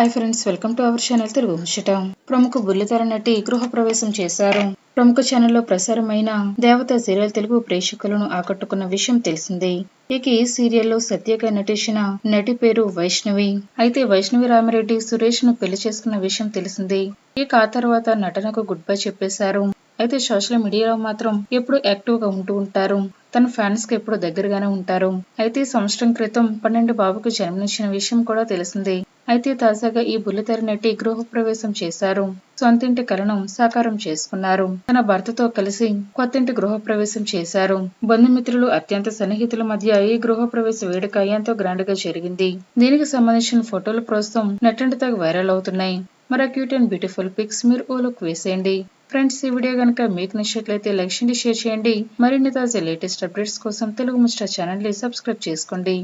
Hi friends welcome to our channel Telugu ముచ్చట ప్రముఖ బుల్లితెర నటి గృహ ప్రవేశం చేశారు. ప్రముఖ ఛానల్లో ప్రసారమైన దేవత సీరియల్ తెలుగు ప్రేక్షకులను ఆకట్టుకున్న విషయం తెలిసిందే. ఇక ఈ సీరియల్లో సత్యగా నటించిన నటి పేరు వైష్ణవి. అయితే వైష్ణవి రామిరెడ్డి సురేష్ను పెళ్ళి చేసుకున్న విషయం తెలిసిందే. ఇక ఆ తర్వాత నటనకు గుడ్ బై చెప్పేశారు. అయితే సోషల్ మీడియాలో మాత్రం ఎప్పుడు యాక్టివ్గా ఉంటూ ఉంటారు. తన ఫ్యాన్స్కి ఎప్పుడు దగ్గరగానే ఉంటారు. అయితే సంవత్సరం క్రితం పన్నెండు బాబుకు జన్మనిచ్చిన విషయం కూడా తెలిసిందే. అయితే తాజాగా ఈ బుల్లితెర నటి గృహప్రవేశం చేశారు. సొంతింటి కలను సాకారం చేసుకున్నారు. తన భర్తతో కలిసి కొత్తింటి గృహప్రవేశం చేశారు. బంధుమిత్రులు అత్యంత సన్నిహితుల మధ్య ఈ గృహప్రవేశ వేడుక ఎంతో గ్రాండ్గా జరిగింది. దీనికి సంబంధించిన ఫోటోలు ప్రస్తుతం నెట్టంటితో వైరల్ అవుతున్నాయి. మరి క్యూట్ అండ్ బ్యూటిఫుల్ పిక్స్ మీరు ఓ లుక్ వేసేయండి. ఫ్రెండ్స్ ఈ వీడియో కనుక మీకు నచ్చినట్లయితే లైక్ చేయండి షేర్ చేయండి. మరిన్ని తాజా లేటెస్ట్ అప్డేట్స్ కోసం తెలుగు ముస్టా ఛానల్ని సబ్స్క్రైబ్ చేసుకోండి.